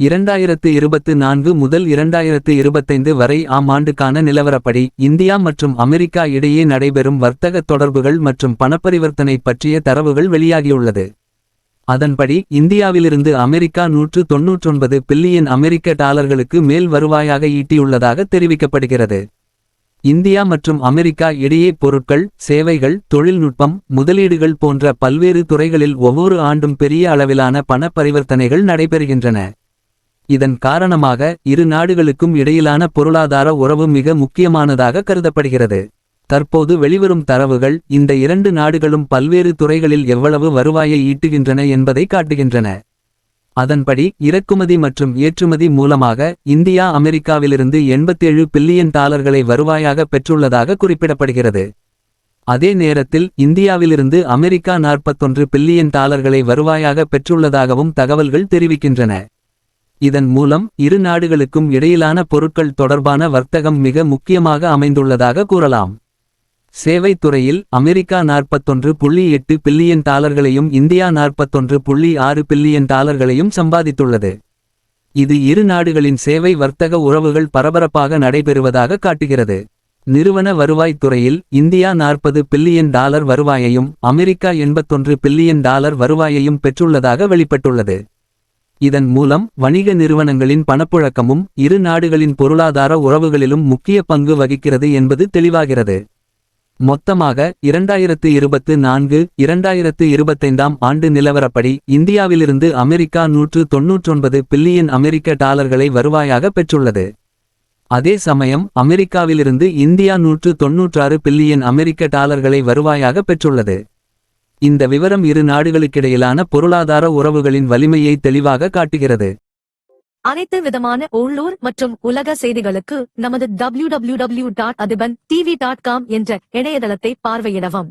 இரண்டாயிரத்து இருபத்து நான்கு முதல் இரண்டாயிரத்து இருபத்தைந்து வரை ஆம் ஆண்டுக்கான நிலவரப்படி இந்தியா மற்றும் அமெரிக்கா இடையே நடைபெறும் வர்த்தக தொடர்புகள் மற்றும் பணப்பரிவர்த்தனை பற்றிய தரவுகள் வெளியாகியுள்ளது. அதன்படி இந்தியாவிலிருந்து அமெரிக்கா நூற்று தொன்னூற்றொன்பது பில்லியன் அமெரிக்க டாலர்களுக்கு மேல் வருவாயாக ஈட்டியுள்ளதாக தெரிவிக்கப்படுகிறது. இந்தியா மற்றும் அமெரிக்கா இடையே பொருட்கள் சேவைகள் தொழில்நுட்பம் முதலீடுகள் போன்ற பல்வேறு துறைகளில் ஒவ்வொரு ஆண்டும் பெரிய அளவிலான பண பரிவர்த்தனைகள் நடைபெறுகின்றன. இதன் காரணமாக இரு நாடுகளுக்கும் இடையிலான பொருளாதார உறவு மிக முக்கியமானதாக கருதப்படுகிறது. தற்போது வெளிவரும் தரவுகள் இந்த இரண்டு நாடுகளும் பல்வேறு துறைகளில் எவ்வளவு வருவாயை ஈட்டுகின்றன என்பதை காட்டுகின்றன. அதன்படி இறக்குமதி மற்றும் ஏற்றுமதி மூலமாக இந்தியா அமெரிக்காவிலிருந்து 87 பில்லியன் டாலர்களை வருவாயாக பெற்றுள்ளதாக குறிப்பிடப்படுகிறது. அதே நேரத்தில் இந்தியாவிலிருந்து அமெரிக்கா 41 பில்லியன் டாலர்களை வருவாயாக பெற்றுள்ளதாகவும் தகவல்கள் தெரிவிக்கின்றன. இதன் மூலம் இரு நாடுகளுக்கும் இடையிலான பொருட்கள் தொடர்பான வர்த்தகம் மிக முக்கியமாக அமைந்துள்ளதாக கூறலாம். சேவைத் துறையில் அமெரிக்கா நாற்பத்தொன்று புள்ளி எட்டு பில்லியன் டாலர்களையும் இந்தியா நாற்பத்தொன்று புள்ளி ஆறு பில்லியன் டாலர்களையும் சம்பாதித்துள்ளது. இது இரு நாடுகளின் சேவை வர்த்தக உறவுகள் பரபரப்பாக நடைபெறுவதாக காட்டுகிறது. நிறுவன வருவாய்த் துறையில் இந்தியா நாற்பது பில்லியன் டாலர் வருவாயையும் அமெரிக்கா எண்பத்தொன்று பில்லியன் டாலர் வருவாயையும் பெற்றுள்ளதாக வெளிப்பட்டுள்ளது. இதன் மூலம் வணிக நிறுவனங்களின் பணப்புழக்கமும் இரு நாடுகளின் பொருளாதார உறவுகளிலும் முக்கிய பங்கு வகிக்கிறது என்பது தெளிவாகிறது. மொத்தமாக இரண்டாயிரத்து இருபத்து நான்கு இரண்டாயிரத்து இருபத்தைந்தாம் ஆண்டு நிலவரப்படி இந்தியாவிலிருந்து அமெரிக்கா நூற்று தொன்னூற்றொன்பது பில்லியன் அமெரிக்க டாலர்களை வருவாயாக பெற்றுள்ளது. அதே சமயம் அமெரிக்காவிலிருந்து இந்தியா நூற்று தொன்னூற்றாறு பில்லியன் அமெரிக்க டாலர்களை வருவாயாக பெற்றுள்ளது. இந்த விவரம் இரு நாடுகளுக்கிடையிலான பொருளாதார உறவுகளின் வலிமையை தெளிவாக காட்டுகிறது. அனைத்து விதமான உள்ளூர் மற்றும் உலக செய்திகளுக்கு நமது www.adiban.tv.com dot Athiban TV dot com என்ற இணையதளத்தை பார்வையிடவும்.